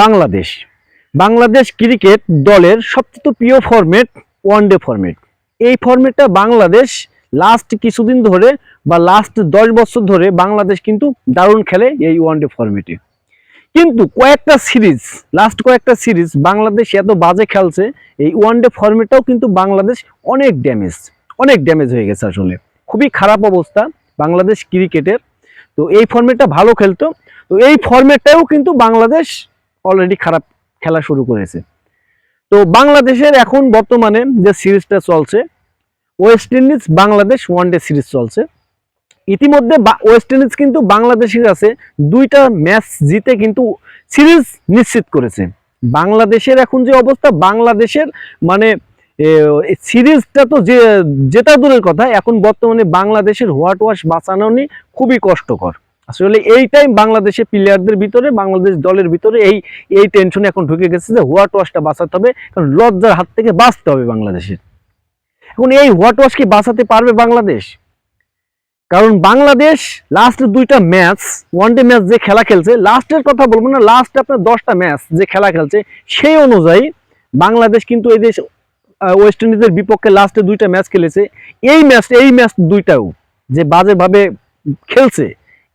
Bangladesh. Bangladesh cricket দলের সবচেয়ে প্রিয় ফরম্যাট ওয়ানডে ফরম্যাট এই ফরম্যাটটা বাংলাদেশ লাস্ট কিছুদিন ধরে বা লাস্ট দশ বছর ধরে বাংলাদেশ কিন্তু দারুণ খেলে এই ওয়ানডে ফরম্যাটে কিন্তু কয়েকটা সিরিজ লাস্ট কয়েকটা সিরিজ বাংলাদেশ এত বাজে খেলছে, এই ওয়ানডে ফরম্যাটটাও কিন্তু বাংলাদেশ অনেক ড্যামেজ অনেক ড্যামেজ হয়ে গেছে আসলে। খুবই খারাপ অবস্থা বাংলাদেশ ক্রিকেটের। তো এই ফরম্যাটটা ভালো খেলতো, তো এই ফরম্যাটটাও কিন্তু বাংলাদেশ অলরেডি খারাপ খেলা শুরু করেছে। তো বাংলাদেশের এখন বর্তমানে যে সিরিজটা চলছে West Indies Bangladesh one day series চলছে। ইতিমধ্যে ওয়েস্ট ইন্ডিজ কিন্তু বাংলাদেশের কাছে দুইটা ম্যাচ জিতে কিন্তু সিরিজ নিশ্চিত করেছে। বাংলাদেশের এখন যে অবস্থা, বাংলাদেশের মানে সিরিজটা তো যে জেতা দূরের কথা, এখন বর্তমানে বাংলাদেশের হোয়াট ওয়াশ বাঁচানো নিয়ে খুবই কষ্টকর। আসলে এই টাইম বাংলাদেশের প্লেয়ারদের ভিতরে, বাংলাদেশ দলের ভিতরে এই এই টেনশন এখন ঢুকে গেছে যে হোয়াট ওয়াশটা বাঁচাতে হবে, কারণ লজ্জার হাত থেকে বাঁচতে হবে বাংলাদেশের। এখন এই হোয়াট ওয়াশ কি বাঁচাতে পারবে বাংলাদেশ? কারণ বাংলাদেশ লাস্ট দুইটা ম্যাচ ওয়ানডে ম্যাচ যে খেলা খেলছে লাস্টের কথা বলব না লাস্ট আপনার দশটা ম্যাচ যে খেলা খেলছে, সেই অনুযায়ী বাংলাদেশ কিন্তু এই দেশ ওয়েস্ট ইন্ডিজের বিপক্ষে লাস্টে দুইটা ম্যাচ খেলেছে। এই ম্যাচ এই ম্যাচ দুইটাও যে বাজেভাবে খেলছে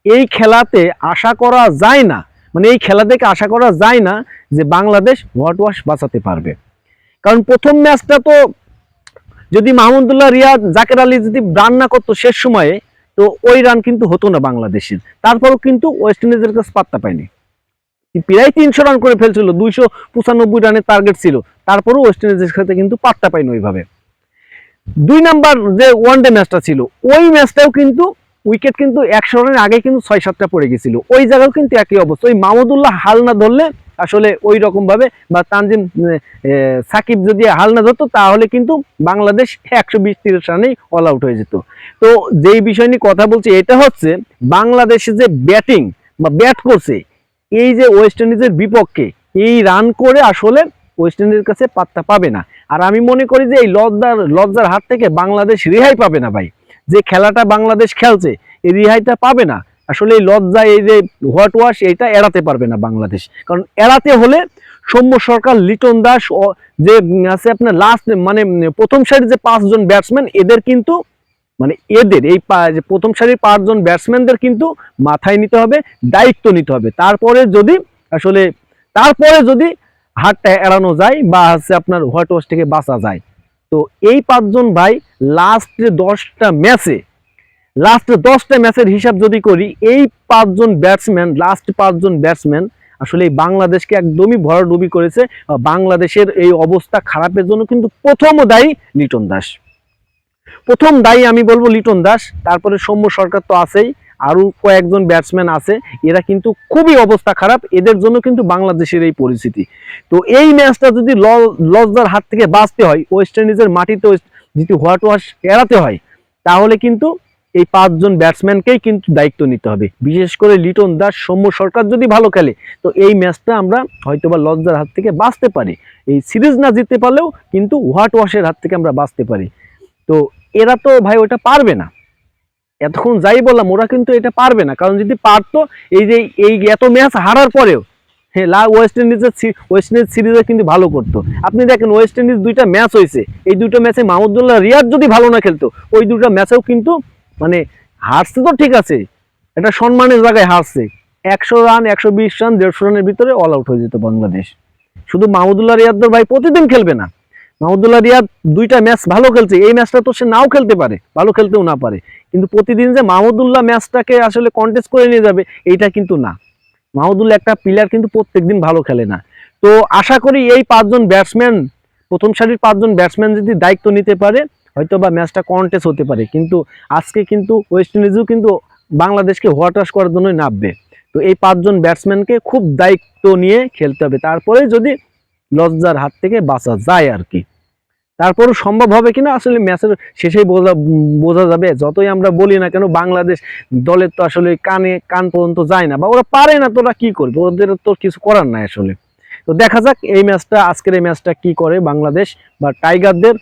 এই খেলাতে আশা করা যায় না মানে এই খেলা থেকে আশা করা যায় না যে বাংলাদেশ হোয়াট ওয়াশ বাঁচাতে পারবে। কারণ প্রথম ম্যাচটা তো যদি মাহমুদুল্লাহ রিয়াদ, জাকের আলী যদি রান না করতো শেষ সময়ে, তো ওই রান কিন্তু হতো না বাংলাদেশের। তারপরও কিন্তু ওয়েস্ট ইন্ডিজের কাছে পাত্তা পায়নি। প্রায় তিনশো রান করে ফেলছিল, দুইশো পঁচানব্বই রানের টার্গেট ছিল। তারপরও ওয়েস্ট ইন্ডিজের সাথে কিন্তু পাত্তা পায়নি ওইভাবে। দুই নাম্বার যে ওয়ানডে ম্যাচটা ছিল, ওই ম্যাচটাও কিন্তু উইকেট কিন্তু একশো রানের আগে কিন্তু ছয় সাতটা পড়ে গেছিল। ওই জায়গাও কিন্তু একই অবস্থা। ওই মাহমুদুল্লাহ হাল না ধরলে আসলে ওই রকম ভাবে বা তানজিম সাকিব যদি হাল না ধরতো, তাহলে কিন্তু বাংলাদেশ একশো বিশ তিরিশ রানেই অল আউট হয়ে যেত। তো যেই বিষয় নিয়ে কথা বলছি, এটা হচ্ছে বাংলাদেশে যে ব্যাটিং বা ব্যাট করছে, এই যে ওয়েস্ট ইন্ডিজের বিপক্ষে, এই রান করে আসলে ওয়েস্ট ইন্ডিজের কাছে পাত্তা পাবে না। আর আমি মনে করি যে এই লজ্জার লজ্জার হাত থেকে বাংলাদেশ রেহাই পাবে না ভাই। যে খেলাটা বাংলাদেশ খেলছে এই রেহাইটা পাবে না। আসলে এই লজ্জা, এই যে হোয়াট ওয়াশ এটা এড়াতে পারবে না বাংলাদেশ। কারণ এড়াতে হলে সৌম্য সরকার, লিটন দাস যে আছে আপনার লাস্ট মানে প্রথম সারির যে পাঁচজন ব্যাটসম্যান এদের কিন্তু মানে এদের, এই প্রথম সারির পাঁচজন ব্যাটসম্যানদের কিন্তু মাথায় নিতে হবে, দায়িত্ব নিতে হবে। তারপরে যদি, আসলে তারপরে যদি হাতটা এড়ানো যায় বা হচ্ছে আপনার হোয়াইট ওয়াশ থেকে বাঁচা যায়। তো এই পাঁচজন ভাই লাস্ট যে দশটা ম্যাচে লাস্ট দশটা ম্যাচের হিসাব যদি করি, এই পাঁচজন ব্যাটসম্যান লাস্ট পাঁচজন ব্যাটসম্যান আসলে এই বাংলাদেশকে একদমই ভরাডুবি করেছে। বাংলাদেশের এই অবস্থা খারাপের জন্য কিন্তু প্রথম দায়ী লিটন দাস। প্রথম দায়ী আমি বলব লিটন দাস, তারপরে সৌম্য সরকার তো আছেই, আরও কয়েকজন ব্যাটসম্যান আছে, এরা কিন্তু খুবই অবস্থা খারাপ, এদের জন্য কিন্তু বাংলাদেশের এই পরিস্থিতি। তো এই ম্যাচটা যদি লজ্জার হাত থেকে বাঁচতে হয় ওয়েস্ট ইন্ডিজের মাটিতে যদি হোয়াট ওয়াশ এড়াতে হয়, তাহলে কিন্তু এই পাঁচজন ব্যাটসম্যানকেই কিন্তু দায়িত্ব নিতে হবে। বিশেষ করে লিটন দাস, সৌম্য সরকার যদি ভালো খেলে, তো এই ম্যাচটা আমরা হয়তোবা লজ্জার হাত থেকে বাঁচতে পারি। এই সিরিজ না জিততে পারলেও কিন্তু হোয়াট ওয়াশের হাত থেকে আমরা বাঁচতে পারি। তো এরা তো ভাই ওটা পারবে না। এতক্ষণ যাই বললাম, ওরা কিন্তু এটা পারবে না। কারণ যদি পারতো, এই যে এই এত ম্যাচ হারার পরেও হ্যাঁ লা ওয়েস্ট ইন্ডিজের ওয়েস্ট ইন্ডিজ সিরিজে কিন্তু ভালো করতো। আপনি দেখেন, ওয়েস্ট ইন্ডিজ দুইটা ম্যাচ হয়েছে। এই দুটো ম্যাচে মাহমুদুল্লাহ রিয়াদ যদি ভালো না খেলতো, ওই দুটো ম্যাচেও কিন্তু মানে হারছে তো ঠিক আছে এটা সম্মানের জায়গায় হারছে। একশো রান, একশো বিশ রান, দেড়শো রানের ভিতরে অল আউট হয়ে যেত বাংলাদেশ। শুধু মাহমুদুল্লাহ রিয়াদ ভাই প্রতিদিন খেলবে না। মাহমুদুল্লাহ রিয়াদ দুইটা ম্যাচ ভালো খেলছে, এই ম্যাচটা তো সে নাও খেলতে পারে, ভালো খেলতেও না পারে। কিন্তু প্রতিদিন যে মাহমুদুল্লাহ ম্যাচটাকে আসলে কন্টেস্ট করে নিয়ে যাবে, এইটা কিন্তু না। মাহমুদুল্লাহ একটা প্লেয়ার কিন্তু প্রত্যেকদিন ভালো খেলে না। তো আশা করি এই পাঁচজন ব্যাটসম্যান প্রথম সারির পাঁচজন ব্যাটসম্যান যদি দায়িত্ব নিতে পারে হয়তো বা ম্যাচটা কন্টেস্ট হতে পারে, কিন্তু আজকে কিন্তু ওয়েস্ট ইন্ডিজও কিন্তু বাংলাদেশকে হোয়াটাস করার জন্যই নামবে। তো এই পাঁচজন ব্যাটসম্যানকে খুব দায়িত্ব নিয়ে খেলতে হবে, তারপরে যদি লজ্জার হাত থেকে বাঁচা যায় আর কি তারপরও সম্ভব হবে কিনা আসলে ম্যাচের শেষেই বোঝা বোঝা যাবে, যতই আমরা বলি না কেন বাংলাদেশ দলের তো আসলে কানে, কান পর্যন্ত যায় না, বা ওরা পারে না তো ওরা কি করবে? ওদের তো কিছু করার নাই আসলে। তো দেখা যাক এই ম্যাচটা, আজকের এই ম্যাচটা কি করে বাংলাদেশ বা টাইগারদের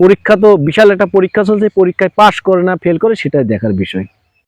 পরীক্ষা তো বিশাল একটা পরীক্ষা চলছে, পরীক্ষায় পাশ করে না ফেল করে, সেটাই দেখার বিষয়।